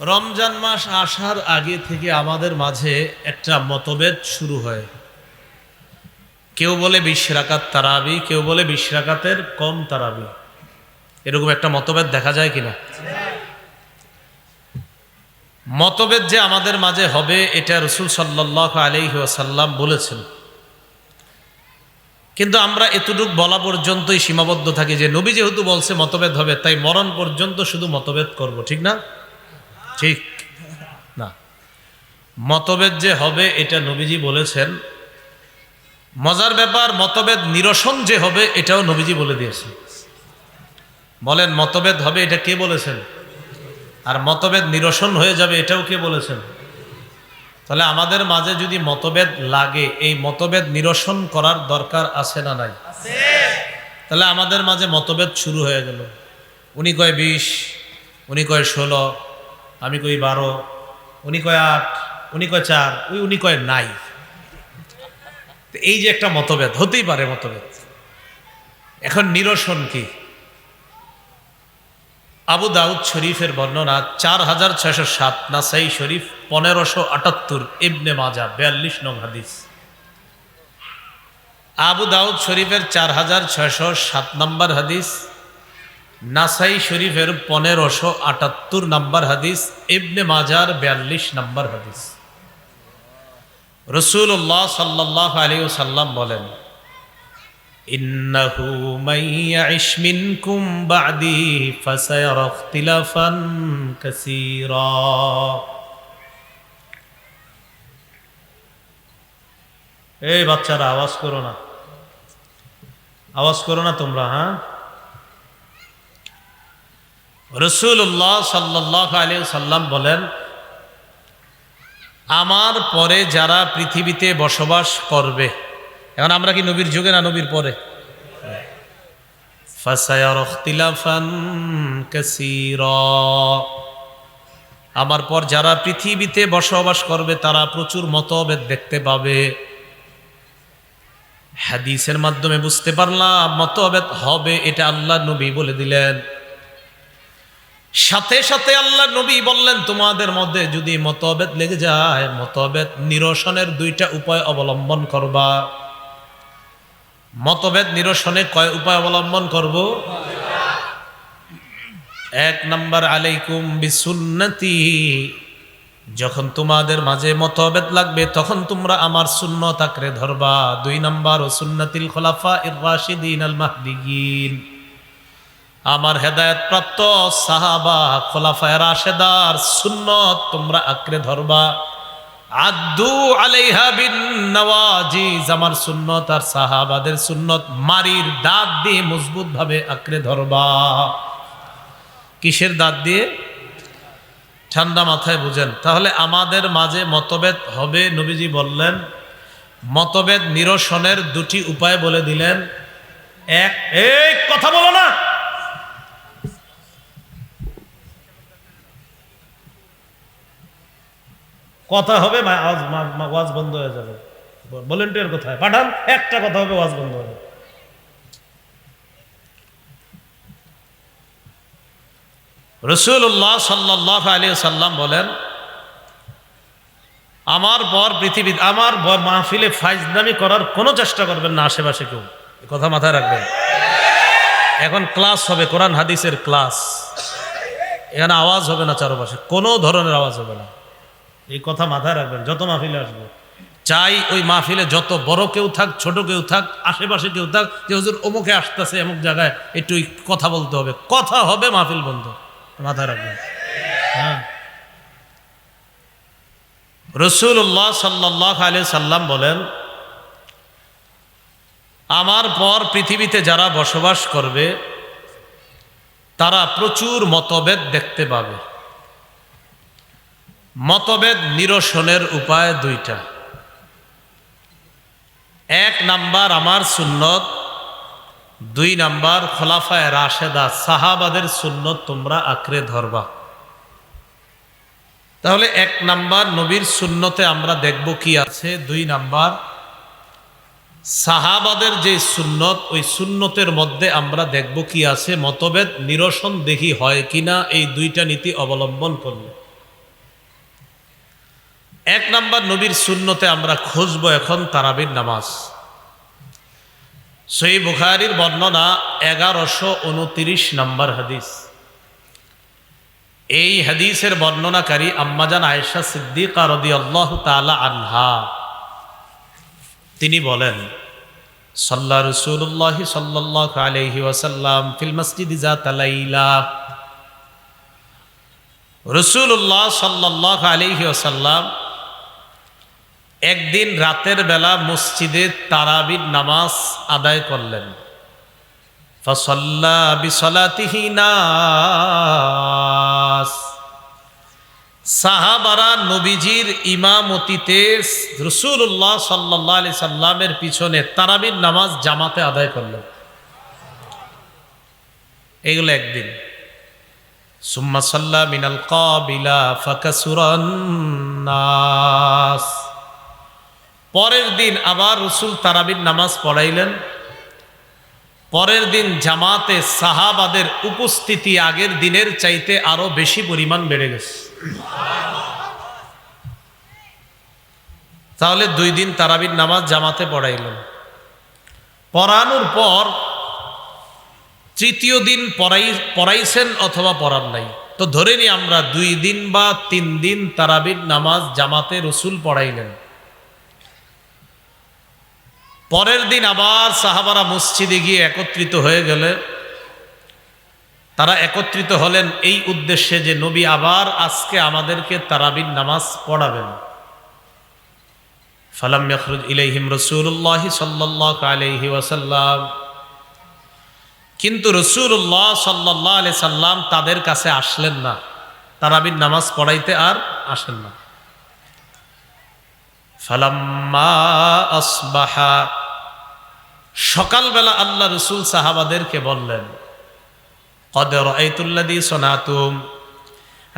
রমজান মাস আসার আগে থেকে আমাদের মাঝে একটা মতভেদ শুরু হয়। কেউ বলে বিশ তারাবি, কেউ বলে বিশ রাকাতের কম তারাবি। এরকম একটা মতভেদ দেখা যায় কিনা? মতভেদ যে আমাদের মাঝে হবে, এটা রসুল সাল্লাহ আলহি ওয়াসাল্লাম বলেছেন। কিন্তু আমরা এতটুক বলা পর্যন্তই সীমাবদ্ধ থাকি যে নবী যেহেতু বলছে মতভেদ হবে, তাই মরণ পর্যন্ত শুধু মতভেদ করব, ঠিক না? ঠিক। না। মতভেদ যে হবে, এটা নবীজি বলেছেন। মজার ব্যাপার, মতভেদ নিরসন যে হবে, এটাও নবীজি বলে দিয়েছেন। বলেন, মতভেদ হবে, এটা কে বলেছেন? আর মতভেদ নিরসন হয়ে যাবে, এটাও কে বলেছেন? তাহলে আমাদের মাঝে যদি মতভেদ লাগে, এই মতভেদ নিরসন করার দরকার আছে না নাই? তাহলে আমাদের মাঝে মতভেদ শুরু হয়ে গেল। উনি কয় বিশ, উনি কয় ষোলো আমি কই বারো, উনি কয় আট, উনি কয় চার ওই উনি কয় নাই। এই যে একটা মতভেদ, হতেই পারে মতভেদ। এখন নিরসন কি? আবু দাউদ শরীফের বর্ণনা চার হাজার ছয়শো সাত, নাসাই শরীফ পনেরোশো আটাত্তর, ইবনে মাজা বিয়াল্লিশ নং হাদিস। আবু দাউদ শরীফের চার হাজার ছয়শো সাত নম্বর হাদিস নাসাই শরীফের পনেরোশো আটাত্তর নাম্বার হাদিস, ইবনে মাজার বিয়াল্লিশ নাম্বার হাদিস। রসুল্লাহ সাল্লাহ আলী সাল্লাম বলেন এই বাচ্চারা, আওয়াজ করো না। আওয়াজ করো না তোমরা হ্যাঁ? রসুল্লাহ সাল্লাহ আলী সাল্লাম বলেন, আমার পরে যারা পৃথিবীতে বসবাস করবে, এখন আমরা কি নবীর যুগে না নবীর পরে? আমার পর যারা পৃথিবীতে বসবাস করবে, তারা প্রচুর মতভেদ দেখতে পাবে। হাদিসের মাধ্যমে বুঝতে পারলাম, মতভেদ হবে, এটা আল্লাহ নবী বলে দিলেন। সাথে সাথে আল্লাহ নবী বললেন, তোমাদের মধ্যে যদি মতভেদ লেগে যায়, মতভেদ নিরসনের দুইটা উপায় অবলম্বন করবা। মতভেদ নিরসনে কয় উপায় অবলম্বন করব? এক নম্বর, আলাইকুম বিসুন্নতি। যখন তোমাদের মাঝে মতভেদ লাগবে, তখন তোমরা আমার সুন্নত আঁকড়ে ধরবা। দুই নম্বর, ও সুন্নতিল খোলাফা ইর রাশিদিন আল মাহদিগিন আমার হেদায়ত প্রাপ্ত সাহাবা, খোলাফায় রাশেদার সুন্নত তোমরা আঁকড়ে ধরবা। আদু আলাইহা বিন নওয়াজিজ, আমার সুন্নত আর সাহাবাদের সুন্নত মারির দাঁত দিয়ে মজবুত ভাবে আঁকড়ে ধরবা। কিসের দাঁত দিয়ে? ঠান্ডা মাথায় বুঝেন। তাহলে আমাদের মাঝে মতভেদ হবে, নবীজি বললেন। মতভেদ নিরসনের দুটি উপায় বলে দিলেন। এক, এই কথা বলো না। কথা হবে ওয়াজ বন্ধ হয়ে যাবে। ভলেন্টিয়ার কোথায়? পাঠান, একটা কথা হবে, ওয়াজ বন্ধ হবে রসুল্লাহ সাল্লাহ আলী সাল্লাম বলেন, আমার বর পৃথিবী, আমার বর মাহফিলে ফাইজদামি করার কোনো চেষ্টা করবেন না আশেপাশে কেউ। কথা মাথায় রাখবেন। এখন ক্লাস হবে, কোরআন হাদিসের ক্লাস। এখানে আওয়াজ হবে না চারপাশে, কোনো ধরনের আওয়াজ হবে না। এই কথা মাথায় রাখবেন যত মাহফিলে আসব। চাই ওই মাহফিলে যত বড় কেউ থাক ছোট কেউ থাক আশেপাশে কেউ থাক যে হুজুর অমুকে আসতেছে অমুক জায়গায় একটু কথা বলতে হবে। কথা হবে মাহফিল বন্ধ। মাথায় রাখবেন। হ্যাঁ। রসুল্লাহ সাল্লাহ আলি সাল্লাম বলেন আমার পর পৃথিবীতে যারা বসবাস করবে তারা প্রচুর মতভেদ দেখতে পাবে। মতভেদ নিরসনের উপায় দুইটা। এক নাম্বার আমার সুন্নত, দুই নাম্বার খোলাফায় রাশেদা সাহাবাদের সুন্নত তোমরা আঁকড়ে ধরবা। তাহলে এক নাম্বার নবীর সুন্নতে আমরা দেখব কি আছে, দুই নাম্বার সাহাবাদের যে সুন্নত, ওই সুন্নতের মধ্যে আমরা দেখব কি আছে, মতভেদ নিরসন দেখি হয় কিনা, এই দুইটা নীতি অবলম্বন করলে। এক নাম্বার নবীর শূন্যতে আমরা খুঁজবো এখন তারাবির নামাজ। সই বুখারির বর্ণনা এগারোশো উনতিরিশ নম্বর হাদিস। এই হাদিসের বর্ণনাকারী আম্মাজান আয়েশা সিদ্দিকা রদি আল্লাহ তালা আনহা। তিনি বলেন, সাল্লা রসুল্লাহ সাল্লাহ আলহি ওয়াসাল্লাম ফিল মসজিদ জাতালাইলা রসুল্লাহ সাল্লাহ আলহি ওসাল্লাম একদিন রাতের বেলা মসজিদে তারাবির নামাজ আদায় করলেন। সাহাবারা নবীজির ইমামতিতে রসুল্লাহ সাল্লাহ আলি সাল্লামের পিছনে তারাবির নামাজ জামাতে আদায় করলেন। এগুলো একদিন। সুম্মা সাল্লা মিনাল কাবিলা ফাকাসুরান্নাস পরের দিন আবার রসুল তারাবির নামাজ পড়াইলেন। পরের দিন জামাতে সাহাবাদের উপস্থিতি আগের দিনের চাইতে আরও বেশি পরিমাণ বেড়ে গেছে। তাহলে দুই দিন তারাবির নামাজ জামাতে পড়াইলেন। পড়ানোর পর তৃতীয় দিন পড়াই, পড়াইছেন অথবা পড়ান নাই। তো ধরে নি আমরা দুই দিন বা তিন দিন তারাবির নামাজ জামাতে রসুল পড়াইলেন। পরের দিন আবার সাহাবারা মসজিদে গিয়ে একত্রিত হয়ে গেলে, তারা একত্রিত হলেন এই উদ্দেশ্যে যে নবী আবার আজকে আমাদেরকে তারাবির নামাজ পড়াবেন। ফালাম ইয়াখরুজ ইলাইহিম রসুল্লাহ সাল্লাহ আলহি ওয়াসাল্লাম। কিন্তু রসুল্লাহ সাল্লাহ আলি সাল্লাম তাদের কাছে আসলেন না। তারাবির নামাজ পড়াইতে আর আসেন না। ফালাম্মা আসবাহা। সকালবেলা আল্লাহ রসুল সাহাবাদেরকে বললেন কদর এইতুল্লাদি সোনাতুম,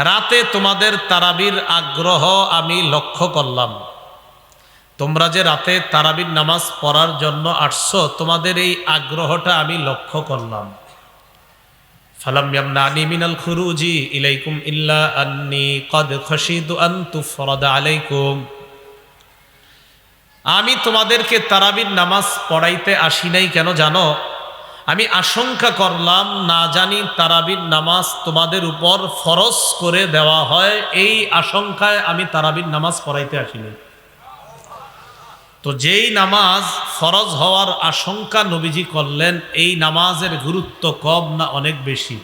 রাতে তোমাদের তারাবির আগ্রহ আমি লক্ষ্য করলাম। তোমরা যে রাতে তারাবির নামাজ পড়ার জন্য আসছো, তোমাদের এই আগ্রহটা আমি লক্ষ্য করলাম। ফালাম ইয়ামনানি মিনাল খুরুজি ইলাইকুম ইল্লা আন্নি, কদ তুফরাদা আলাইকুম। আমি তোমাদেরকে তারাবির নামাজ পড়াইতে আসি নাই কেন জানো? আমি আশঙ্কা করলাম, না জানি তারাবির নামাজ তোমাদের উপর ফরজ করে দেওয়া হয়। এই আশঙ্কায় আমি তারাবির নামাজ পড়াইতে আসিনি তো যেই নামাজ ফরজ হওয়ার আশঙ্কা নবীজি করলেন, এই নামাজের গুরুত্ব কম না অনেক বেশি?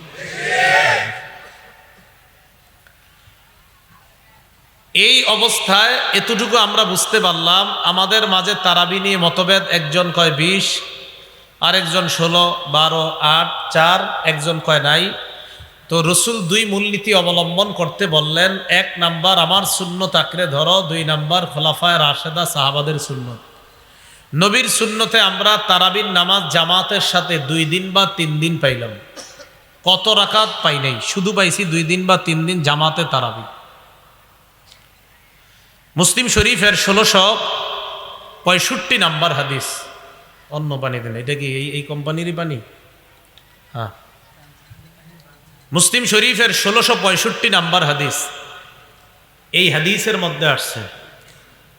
এই অবস্থায় এতটুকু আমরা বুঝতে পারলাম, আমাদের মাঝে তারাবি নিয়ে মতভেদ, একজন কয় বিশ, আরেকজন ষোলো, বারো, আট, চার, একজন কয় নাই। তো রসুল দুই মূলনীতি অবলম্বন করতে বললেন, এক নাম্বার আমার শূন্য আঁকড়ে ধরো, দুই নাম্বার খোলাফায় রাশেদা সাহাবাদের শূন্য নবীর শূন্যতে আমরা তারাবির নামাজ জামাতের সাথে দুই দিন বা তিন দিন পাইলাম। কত রাকাত পাই নাই, শুধু পাইছি দুই দিন বা তিন দিন জামাতে তারাবি। মুসলিম শরীফের ষোলোশো পঁয়ষট্টি নাম্বার হাদিস। অন্য পানি দিন এটা কি এই এই কোম্পানিরই পানি হ্যাঁ। মুসলিম শরীফের ষোলোশো পঁয়ষট্টি নাম্বার হাদিস। এই হাদিসের মধ্যে আসছে,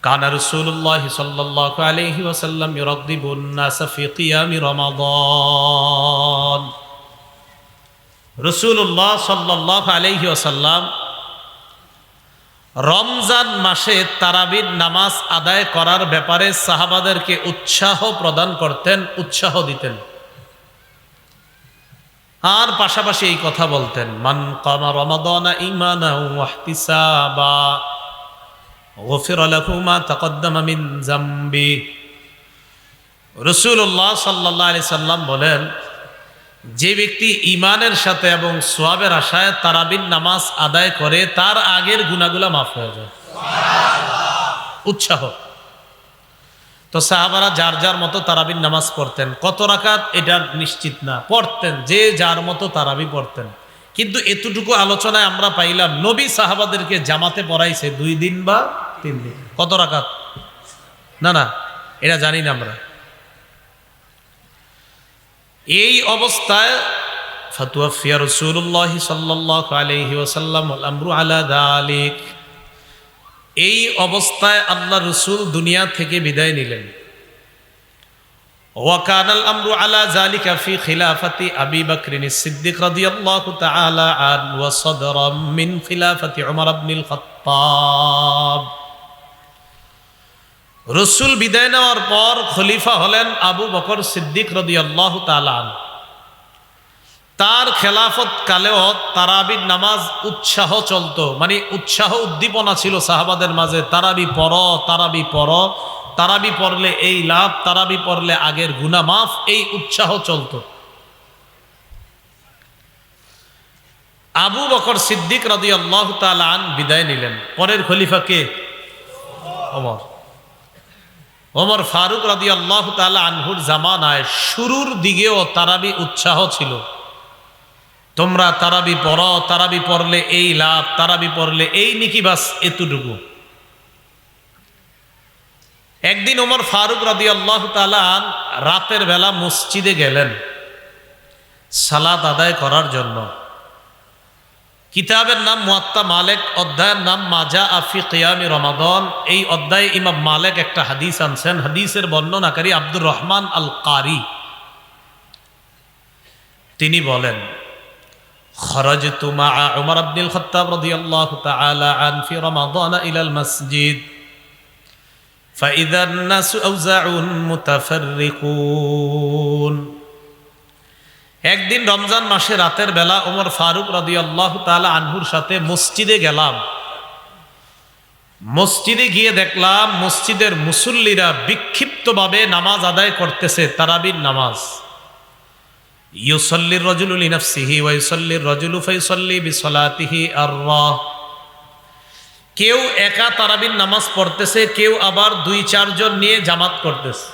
কানা রসুল্লাহ সাল্লাহ আলহি ওসাল্লাম ইরকদিবুন্নাসফিকিয়ামি রমাদন। রসুল্লাহ সাল্লাহ আলহি ওসাল্লাম রমজান মাসে তারাবির নামাজ আদায় করার ব্যাপারে সাহাবাদেরকে উৎসাহ প্রদান করতেন, উৎসাহ দিতেন। আর পাশাপাশি এই কথা বলতেন, মান কামা রমাদানা ইমানা ওয়াহতিসাবা, গফির লাহু মা তাকদ্দামা মিন জামবি। রাসূলুল্লাহ সাল্লাল্লাহু আলাইহি সাল্লাম বলেন যে ব্যক্তি ইমানের সাথে এবং সোয়াবের আশায় তারাবিন নামাজ আদায় করে, তার আগের গুণাগুলা মাফ হয়ে যায়। উৎসাহ। তো সাহাবারা যার যার মতো তারাবিন নামাজ পড়তেন। কত রাকাত? এটা নিশ্চিত না। পড়তেন, যে যার মতো তারাবি পড়তেন। কিন্তু এতটুকু আলোচনায় আমরা পাইলাম, নবী সাহাবাদেরকে জামাতে পড়াইছে দুই দিন বা তিন দিন। কত রাকাত? না না, এটা জানি না আমরা। এই অবস্থায় ফতুয়া রসুল্লাহ সাল্লাহ আলহি ওসাল্লাম আমরু আলা দালিক এই অবস্থায় আল্লাহ রসুল দুনিয়া থেকে বিদায় নিলেন وكان الأمر على ذلك في خلافة أبي بكر الصديق رضي الله تعالى عنه وصدرا من خلافة عمر بن الخطاب রসুল বিদায় নেওয়ার পর খলিফা হলেন আবু বকর সিদ্দিক রদি আল্লাহ তালান তার খেলাফত কালেও তারাবির নামাজ উৎসাহ চলত মানে উৎসাহ উদ্দীপনা ছিল সাহাবাদের মাঝে, তারাবি পর তারাবি পর তারাবি পড়লে এই লাভ, তারাবি পড়লে আগের গুনা মাফ, এই উৎসাহ চলতো। আবু বকর সিদ্দিক রদি আল্লাহ তালান বিদায় নিলেন। পরের খলিফা কে? অমর ওমর ফারুক রাদি আল্লাহ তালা আনহুর জামানায় শুরুর দিকেও তারাবি উৎসাহ ছিল। তোমরা তারাবি পড়ো, তারাবি পড়লে এই লাভ, তারাবি পড়লে এই নিকি বাস, এতটুকু। একদিন ওমর ফারুক রাদি আল্লাহ তালান রাতের বেলা মসজিদে গেলেন সালাদ আদায় করার জন্য। কিতাবের নাম মুয়াত্তা মালেক অধ্যায়ের নাম মাজা আফি কিয়ামি রমাদন এই অধ্যায়ে ইমাম মালেক একটা হাদিস আনছেন হাদিসের বর্ণনাকারী আব্দুর রহমান আল কারি তিনি বলেন خرجت مع عمر بن الخطاب رضي الله تعالى عنه في رمضان إلى المسجد فإذا الناس أوزع متفرقون একদিন রমজান মাসে রাতের বেলা ওমর ফারুক রাদি আল্লাহ তালা আনহুর সাথে মসজিদে গেলাম। মসজিদে গিয়ে দেখলাম মসজিদের মুসল্লিরা বিক্ষিপ্তভাবে নামাজ আদায় করতেছে, তারাবির নামাজ। ইউসল্লির রজুলুল ইনাফসিহি ওয়াইসল্লির রজুলু ফাইসল্লি বিসলাতিহি আর কেউ একা তারাবির নামাজ পড়তেছে, কেউ আবার দুই চারজন নিয়ে জামাত করতেছে।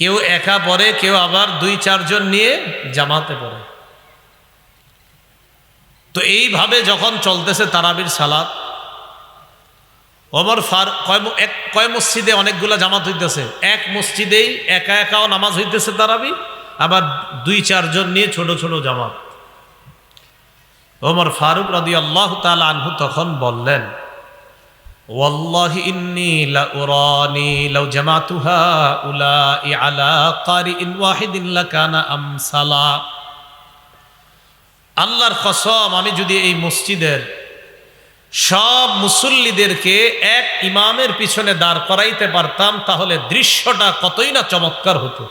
কেউ একা পড়ে, কেউ আবার দুই চারজন নিয়ে জামাতে পড়ে। তো এইভাবে যখন চলতেছে তারাবির সালাদ ওমর ফার, কয় এক, কয় মসজিদে অনেকগুলা জামাত হইতেছে। এক মসজিদেই একা একাও নামাজ হইতেছে তারাবি, আবার দুই চারজন নিয়ে ছোট ছোট জামাত। ওমর ফারুক রাদি আল্লাহ তাল আনহু তখন বললেন والله إني لأراني لو جمعت هؤلاء على قارئ واحد لكان أمثلا আল্লাহর কসম আমি যদি এই মসজিদের সব মুসল্লিদেরকে এক ইমামের পিছনে দাঁড় করাইতে পারতাম তাহলে দৃশ্যটা কতই না চমৎকার হতো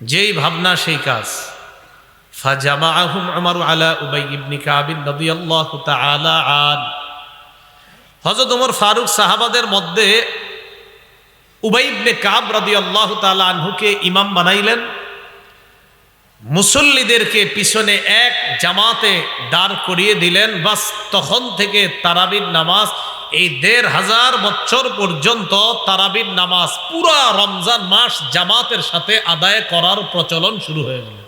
যেই ভাবনা সেই কাজ আলা আনহুকে ইমাম মুসল্লিদেরকে পিছনে এক জামাতে দাঁড় করিয়ে দিলেন। বাস তখন থেকে তারাবির নামাজ, এই দেড় হাজার বছর পর্যন্ত তারাবির নামাজ পুরা রমজান মাস জামাতের সাথে আদায় করার প্রচলন শুরু হয়ে গেল।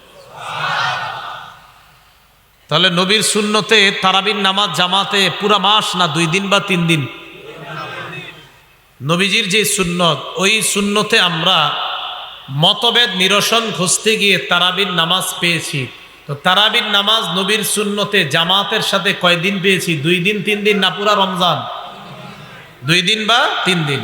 তাহলে নবীর শূন্যতে তারাবির নামাজ জামাতে পুরা মাস না দুই দিন বা তিন দিন? নবীজির যে সুন্নত, ওই সুন্নতে আমরা মতভেদ, নিরসন খুঁজতে গিয়ে তারাবির নামাজ পেয়েছি। তো তারাবির নামাজ নবীর সুন্নতে জামাতের সাথে কয়দিন পেয়েছি? দুই দিন, তিন দিন না পুরা রমজান? দুই দিন বা তিন দিন?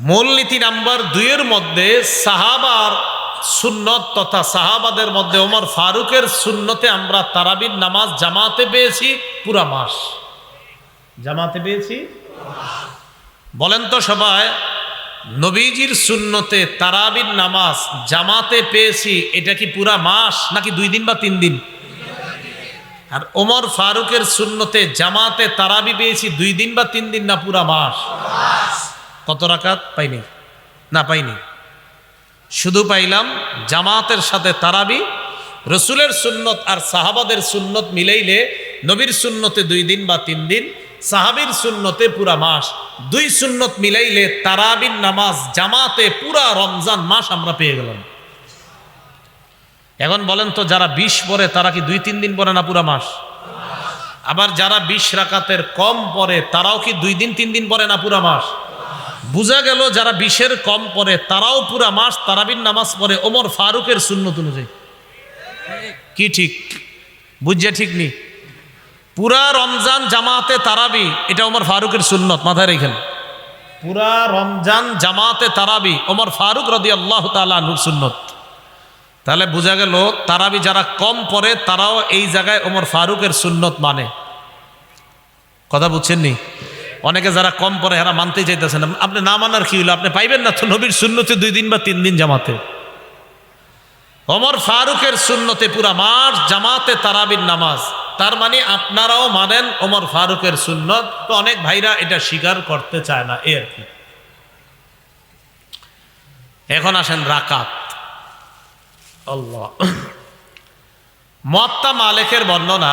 মূলনীতি নাম্বার দুইয়ের মধ্যে সাহাবার সুন্নত তথা সাহাবাদের মধ্যে ওমর ফারুকের সুন্নতে আমরা তারাবির নামাজ জামাতে পেয়েছি পুরা মাস। জামাতে পেয়েছি? বলেন তো সবাই, নবীজির সুন্নতে তারাবির নামাজ জামাতে পেয়েছি, এটা কি পুরা মাস নাকি দুই দিন বা তিন দিন? আর ওমর ফারুকের সুন্নতে জামাতে তারাবি পেয়েছি দুই দিন বা তিন দিন না পুরা মাস? কত রাকাত? পাইনি। না, পাইনি। শুধু পাইলাম জামাতের সাথে তারাবি, রসুলের সুন্নত আর সাহাবাদের সুন্নত মিলাইলে নবীর সুন্নতে দুই দিন বা তিন দিন, সাহাবির সুন্নতে পুরা মাস। দুই সুন্নত মিলাইলে তারাবির নামাজ, জামাতে পুরা রমজান মাস আমরা পেয়ে গেলাম। এখন বলেন তো যারা বিশ পরে, তারা কি দুই তিন দিন পরে না পুরা মাস? আবার যারা বিশ রাকাতের কম পরে, তারাও কি দুই দিন, তিন দিন পরে না পুরা মাস? বোঝা গেল যারা বিশের কম পরে তারাও পুরা মাস তারাবির নামাজ পড়ে। ওমর ফারুকের সুন্নত অনুযায়ী। কি ঠিক? বুঝছে ঠিক নি? পুরা রমজান জামাতে তারাবি, এটা ওমর ফারুকের সুন্নত মাথায় রেখেন। পুরা রমজান জামাতে তারাবি, ওমর ফারুক রদি আল্লাহ তালুর সুন্নত। তাহলে বোঝা গেল তারাবি যারা কম পড়ে, তারাও এই জায়গায় ওমর ফারুকের সুন্নত মানে। কথা বুঝছেন নি? অনেকে যারা কম পড়ে এরা মানতে চাইতেছেন আপনি না মানার কি হলো আপনি পাইবেন না তো নবীর সুন্নতে দুই দিন বা তিন দিন জামাতে। ওমর ফারুকের সুন্নতে পুরা মাস জামাতে তারাবির নামাজ। তার মানে আপনারাও মানেন ওমর ফারুকের সুন্নত। তো অনেক ভাইরা এটা স্বীকার করতে চায় না, এ আর কি। এখন আসেন রাকাত। মত্তা মালেকের বর্ণনা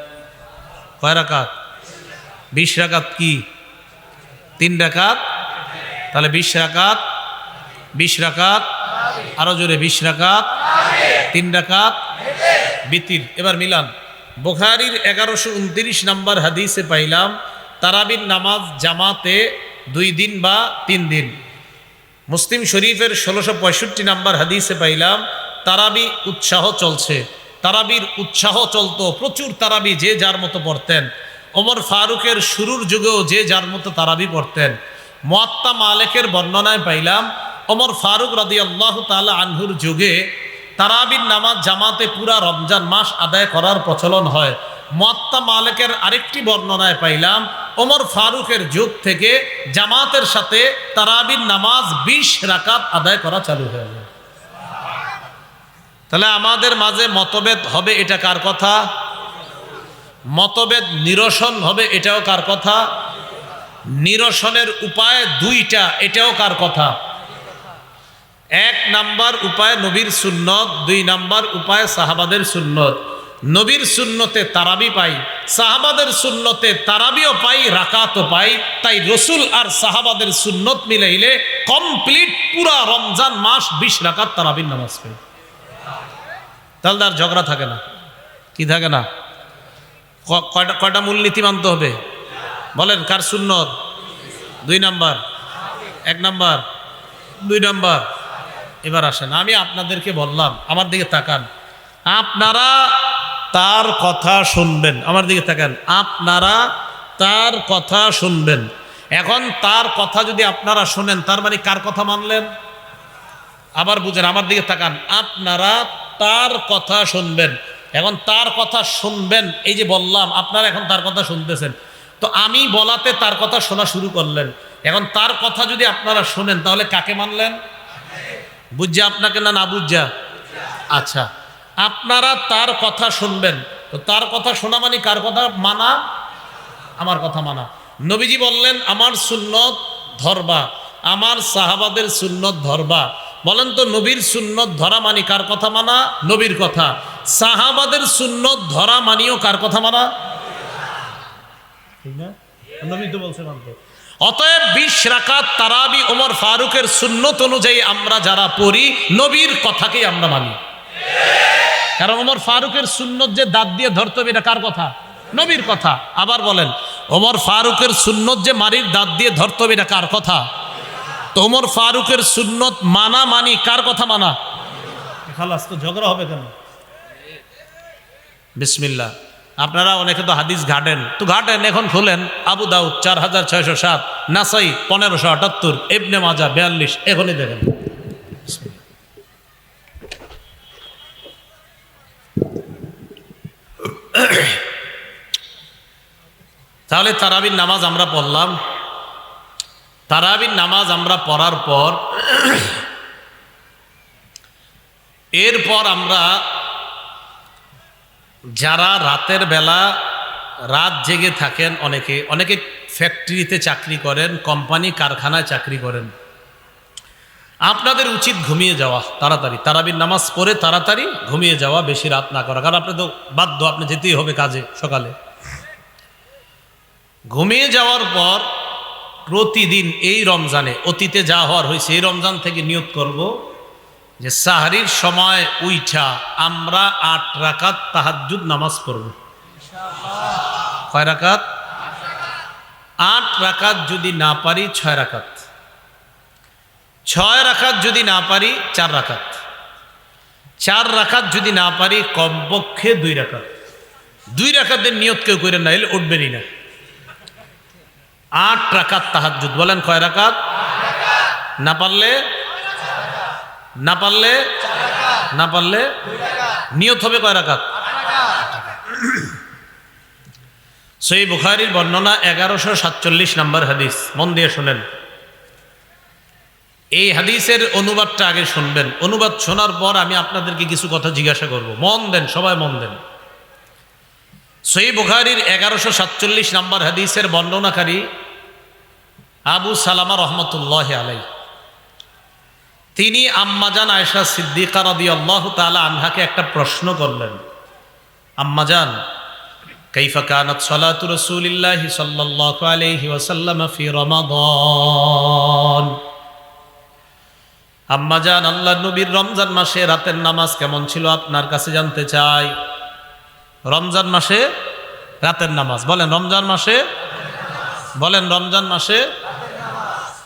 কয় রাকাত? 20 রাকাত কি? তিন রাকাত? তাহলে 20 রাকাত 20 রাকাত, আরও জোরে 20 রাকাত, তিন রাকাত, বিতির। এবার মিলান, বোখারির এগারোশো উনত্রিশ নম্বর হাদিসে পাইলাম, তারাবির নামাজ জামাতে দুই দিন বা তিন দিন। মুসলিম শরীফের ষোলোশো পঁয়ষট্টি নাম্বার হাদিসে পাইলাম, তারাবি উৎসাহ চলছে। তারাবির উৎসাহ চলতো, প্রচুর তারাবি যে যার মতো পড়তেন। ওমর ফারুকের শুরুর যুগেও যে যার মতো তারাবি পড়তেন। মোয়াত্তা মালেকের বর্ণনায় পাইলাম, ওমর ফারুক রাদি আল্লাহ তালা আনহুর যুগে তারাবির নামাজ জামাতে পুরা রমজান মাস আদায় করার প্রচলন হয়। মত্তা মালেকের আরেকটি বর্ণনায় পাইলাম, ওমর ফারুকের যুগ থেকে জামাতের সাথে তারাবির নামাজ বিশ রাকাত আদায় করা চালু হয়ে যায় তাহলে আমাদের মাঝে মতভেদ হবে, এটা কার কথা? মতভেদ নিরসন হবে, এটাও কার কথা? নিরসনের উপায় দুইটা, এটাও কার কথা? এক নাম্বার উপায় নবীর সুন্নত, দুই নাম্বার উপায় সাহাবাদের সুন্নত। নবীর সুন্নতে তারাবি পাই, সাহাবাদের সুন্নতে তারাবিও পাই, রাকাতও পাই, তাই রসুল আর সাহাবাদের সুন্নত মিলাইলে কমপ্লিট পুরা রমজান মাস বিশ রাকাত তারাবির নামাজ পাই তাহলে আর ঝগড়া থাকে না। কি থাকে না? কয়টা কয়টা মূলনীতি মানতে হবে? বলেন, কার সুন্নত? দুই নাম্বার। এক নাম্বার। দুই নাম্বার। এবার আসেন, আমি আপনাদেরকে বললাম, আমার দিকে তাকান। আপনারা তার কথা শুনবেন। আমার দিকে তাকান। আপনারা তার কথা শুনবেন। এখন তার কথা যদি আপনারা শোনেন, তার মানে কার কথা মানলেন? আবার বুঝেন, আমার দিকে তাকান। আপনারা তার কথা শুনবেন। এখন তার কথা শুনবেন, এই যে বললাম, আপনারা এখন তার কথা শুনতেছেন। তো আমি বলাতে তার কথা শোনা শুরু করলেন। এখন তার কথা যদি আপনারা শোনেন, তাহলে কাকে মানলেন? বুঝছে আপনাকে না না বুঝছা? আচ্ছা আপনারা তার কথা শুনবেন। তো তার কথা শোনা মানে কার কথা মানা? আমার কথা মানা। নবীজি বললেন, আমার সুন্নত ধরবা আমার সাহাবাদের সুন্নত ধরবা বলেন তো নবীর সুন্নত ধরা মানি কার কথা মানা? নবীর কথা। সাহাবাদের সুন্নত ধরা মানিও কার কথা মানা? ঠিক না? নবী তো বলছে মানতে। অতএব বিশ রাকাত তারাবি ওমর ফারুকের সুন্নত অনুযায়ী আমরা যারা পড়ি নবীর কথাকেই আমরা মানি। কারণ ওমর ফারুকের সুন্নত যে দাঁত দিয়ে ধরতে হবে এটা কার কথা? নবীর কথা। আবার বলেন ওমর ফারুকের সুন্নত যে মারির দাঁত দিয়ে ধরতে হবে এটা কার কথা? তো ওমর ফারুকের সুন্নত মানা মানি কার কথা মানা? খালাস তো ঝগড়া হবে কেন? বিসমিল্লা আপনারা অনেকে তো হাদিস ঘাটেন। তো ঘাটেন এখন খুলেন আবু দাউদ চার হাজার ছয়শো সাত নাসাই পনেরোশো আটাত্তর এবনে মাজা বিয়াল্লিশ এখনই দেখেন। তাহলে তারাবির নামাজ আমরা পড়লাম। তারাবির নামাজ আমরা পড়ার পর, এরপর আমরা যারা রাতের বেলা রাত জেগে থাকেন, অনেকে অনেকে ফ্যাক্টরিতে চাকরি করেন, কোম্পানি, কারখানায় চাকরি করেন। আপনাদের উচিত ঘুমিয়ে যাওয়া তাড়াতাড়ি। তারাবির নামাজ পড়ে তাড়াতাড়ি ঘুমিয়ে যাওয়া, বেশি রাত না করা। কারণ আপনি তো বাধ্য, আপনি যেতেই হবে কাজে সকালে। ঘুমিয়ে যাওয়ার পর প্রতিদিন এই রমজানে অতীতে যা হওয়ার হয়েছে, এই রমজান থেকে নিয়ত করব যে সাহারির সময় উইঠা আমরা আট রাকাত তাহাজ্জুদ নামাজ পড়ব। কয় রাকাত? আট রাকাত যদি না পারি, ছয় রাকাত। ছয় রাকাত যদি না পারি, চার রাকাত। চার রাকাত যদি না পারি, কমপক্ষে দুই রাকাত। দুই রাকাতের নিয়ত কেউ করে না, এলে উঠবেনই না। আট রাকাত তাহাজ্জুদ। বলেন কয় রাকাত? না পারলে? না পারলে? না পারলে? নিয়ত হবে কয় রাকাত? সেই বুখারির বর্ণনা এগারোশো সাতচল্লিশ নম্বর হাদিস। মন দিয়ে শোনেন। এই হাদিসের অনুবাদটা আগে শুনবেন। অনুবাদ শোনার পর আমি আপনাদেরকে কিছু কথা জিজ্ঞাসা করব। মন দেন, সবাই মন দেন। সই বুখারির এগারোশো সাতচল্লিশ নম্বর হাদিসের বর্ণনাকারী আবু সালামা রহমতুল্লাহ আলাই তিনি আম্মাজান আয়সা সিদ্দিকা রদি আল্লাহ তালা আনহাকে একটা প্রশ্ন করলেন আম্মাজান কাইফা কানাত সালাতু রাসূলিল্লাহি সাল্লাল্লাহু আলাইহি ওয়াসাল্লাম ফি রমাদান। আম্মাজান আল্লাহ নবীর রমজান মাসে রাতের নামাজ কেমন ছিল আপনার কাছে জানতে চাই। রমজান মাসে রাতের নামাজ। বলেন রমজান মাসে, বলেন রমজান মাসে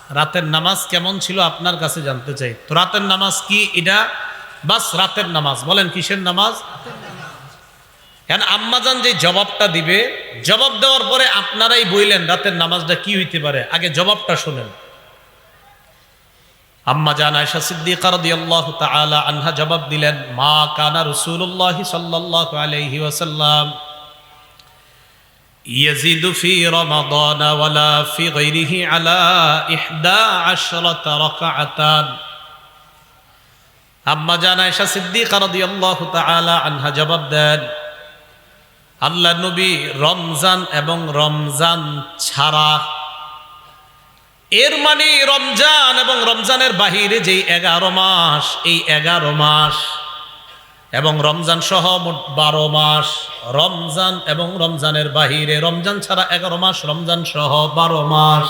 রাতের নামাজ কেমন ছিল আপনার কাছে জানতে চাই। তো রাতের নামাজ কি এটা? বাস রাতের নামাজ। বলেন কিসের নামাজ? কেন আম্মাজান যে জবাবটা দিবে, জবাব দেওয়ার পরে আপনারাই বইলেন রাতের নামাজটা কি হইতে পারে? আগে জবাবটা শোনেন। আম্মা জান আয়সা সিদ্দিকা রাদিয়াল্লাহু তাআলা আনহা জবাব দিলেন, মা কানা রাসূলুল্লাহ সাল্লাল্লাহু আলাইহি ওয়াসাল্লাম ইয়াজিদু ফি রমাদান ওয়ালা ফি গায়রিহি আলা 11 রাকাআতান। আম্মা জান আয়সা সিদ্দিকা রাদিয়াল্লাহু তাআলা আনহা জবাব দেন, আল্লাহ নবী রমজান এবং রমজান ছাড়া এর মানে রমজান এবং রমজানের বাহিরে যেই এগারো মাস, এই এগারো মাস এবং রমজান সহ মোট বারো মাস, রমজান এবং রমজানের বাহিরে, রমজান ছাড়া এগারো মাস, রমজান সহ বারো মাস।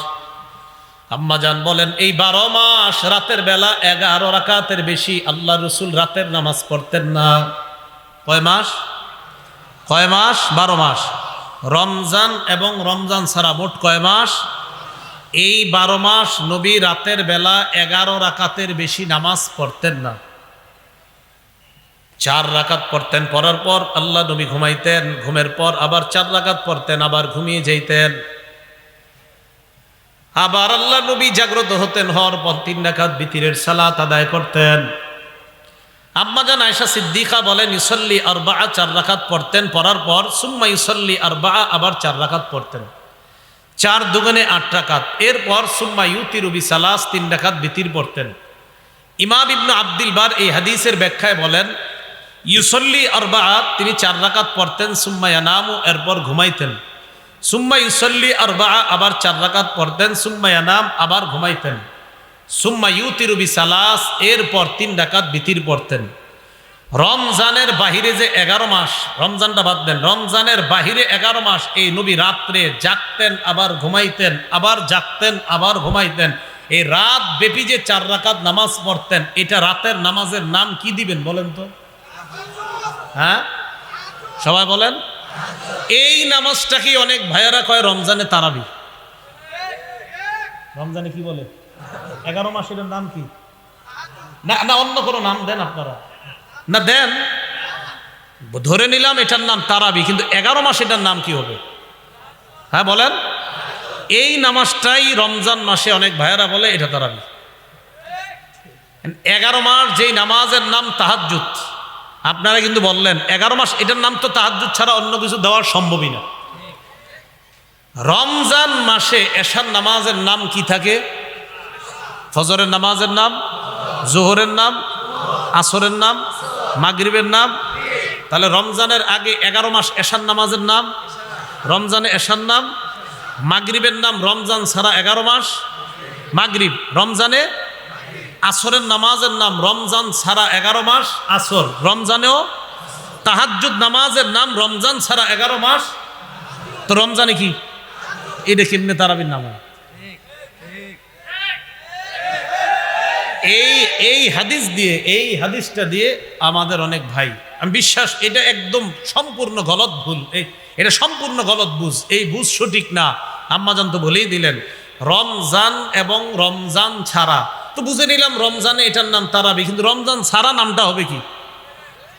আম্মাজান বলেন, এই বারো মাস রাতের বেলা এগারো রাকাতের বেশি আল্লাহ রসুল রাতের নামাজ পড়তেন না। কয় মাস? কয় মাস? বারো মাস। রমজান এবং রমজান ছাড়া মোট কয় মাস? এই বারো মাস নবী রাতের বেলা এগারো রাকাতের বেশি নামাজ পড়তেন না। চার রাকাত পড়তেন, পড়ার পর আল্লাহ নবী ঘুমাইতেন, ঘুমের পর আবার চার রাকাত পড়তেন, আবার ঘুমিয়ে যেতেন আবার আল্লাহ নবী জাগ্রত হতেন, হওয়ার পর তিন রাকাত বিতিরের সালাত আদায় করতেন। আম্মাজান আয়সা সিদ্দিকা বলেন ইসল্লি আর বা চার রাকাত পড়তেন, পড়ার পর, সুম্মা ইসল্লি আর বা আবার চার রাকাত পড়তেন। চার দুগুণে আট রাকাত। এরপর সুম্মা ইউতি রুবি সালাস তিন রাকাত বিতির পড়তেন। ইমাম ইবনু আব্দুল বার এই হাদিসের ব্যাখ্যায় বলেন, ইউসল্লি আরবা তিনি চার রাকাত পড়তেন, সুম্মা ইয়ানামু, এরপর ঘুমাইতেন। সুম্মা ইউসল্লি আরবা আবার চার রাকাত পড়তেন, সুম্মা ইয়ানাম, আবার ঘুমাইতেন। সুম্মা ইউতি রুবি সালাস এরপর তিন রাকাত বিতির পড়তেন। রমজানের বাহিরে যে এগারো মাস, রমজানটা বাদ দেন, রমজানের বাহিরে এগারো মাস এই নবী রাত্রে জাগতেন, আবার ঘুমাইতেন, আবার জাগতেন, আবার ঘুমাইতেন। এই রাত ব্যাপী যে চার রাকাত নামাজ পড়তেন, এটা রাতের নামাজের নাম কি দিবেন বলেন তো? হ্যাঁ? সবাই বলেন? এই নামাজটাকে অনেক ভাইয়ারা কয় রমজানে তারাবি? রমজানে কি বলে? এগারো মাসের নাম কি? না না, অন্য কোনো নাম দেন আপনারা। না, দেন। ধরে নিলাম এটার নাম তারাবি, কিন্তু এগারো মাস এটার নাম কি হবে? হ্যাঁ বলেন। এই নামাজটাই রমজান মাসে অনেক ভাইয়েরা বলে, এটা তারাবি। এগারো মাস যেই নামাজের নাম তাহাজুত আপনারা কিন্তু বললেন, এগারো মাস এটার নাম তো তাহাজুত ছাড়া অন্য কিছু দেওয়ার সম্ভবই না। রমজান মাসে এশার নামাজের নাম কি থাকে? ফজরের নামাজের নাম, জোহরের নাম, আসরের নাম মাগরিবের নাম, তাহলে রমজানের আগে এগারো মাস এশার নামাজের নাম, রমজানে এশার নাম, মাগরিবের নাম রমজান ছাড়া এগারো মাস, মাগরিব, রমজানে আসরের নামাজের নাম রমজান ছাড়া এগারো মাস আসর, রমজানেও তাহাজ্জুদ নামাজের নাম রমজান ছাড়া এগারো মাস, তো রমজানে কি? এটা কেমনে তারাবির নামাজ এই এই হাদিস দিয়ে, এই হাদিসটা দিয়ে আমাদের অনেক ভাই। আমি বিশ্বাস, এটা একদম সম্পূর্ণ গলত ভুল। এই, এটা সম্পূর্ণ গলত বুঝ। এই বুঝ সঠিক না। আম্মাজান তো বলেই দিলেন, রমজান এবং রমজান ছাড়া। তো বুঝে নিলাম রমজানে এটার নাম তারাবি, কিন্তু রমজান ছাড়া নামটা হবে কি?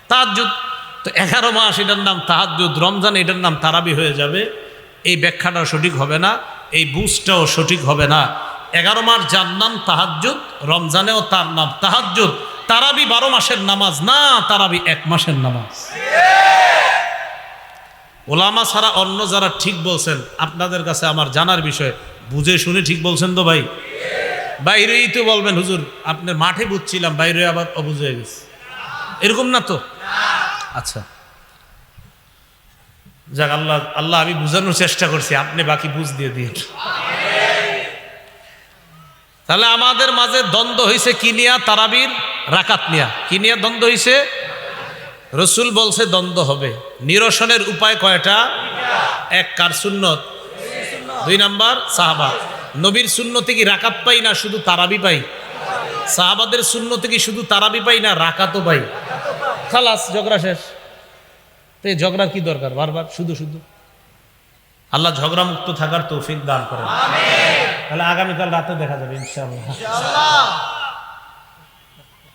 তাহাজুদ তো এগারো মাস এটার নাম তাহাজুদ রমজান এটার নাম তারাবি হয়ে যাবে। এই ব্যাখ্যাটাও সঠিক হবে না, এই বুঝটাও সঠিক হবে না। এগারো মাস যার নাম তাহাজুদ রমজানেও তার নাম তাহাজুদ তারাবি বারো মাসের নামাজ, না, তারাবি এক মাসের নামাজ। ওলামা ছাড়া অন্য যারা ঠিক বলছেন, আপনাদের কাছে আমার জানার বিষয়, বুঝে শুনে ঠিক বলছেন তো ভাই? বাইরেই তো বলবেন, হুজুর আপনার মাঠে বুঝছিলাম, বাইরে আবার অবুঝ হয়ে গেছে। এরকম না তো? আচ্ছা। যাক, আল্লাহ আল্লাহ, আমি বুঝানোর চেষ্টা করছি, আপনি বাকি বুঝ দিয়ে দিয়ে তাহলে আমাদের মাঝে দ্বন্দ্ব হয়েছে কিনিয়া তারাবির রাকাত নিয়া। কিনিয়া দ্বন্দ্ব হয়েছে রসুল বলছে দ্বন্দ্ব হবে। নিরসনের উপায় কয়টা? এক, কার সুন্নত? দুই নাম্বার, সাহাবা। নবীর সুন্নতে কি রাকাত পাই না শুধু তারাবি পাই? সাহাবাদের শূন্যতে কি শুধু তারাবি পাই না রাকাতও পাই? খালাস, ঝগড়া শেষ। তো এই ঝগড়ার কি দরকার? বারবার, শুধু শুধু। আল্লাহ ঝগড়া মুক্ত থাকার তৌফিক দান করেন। তাহলে আগামীকাল রাতে দেখা যাবে ইনশাআল্লাহ।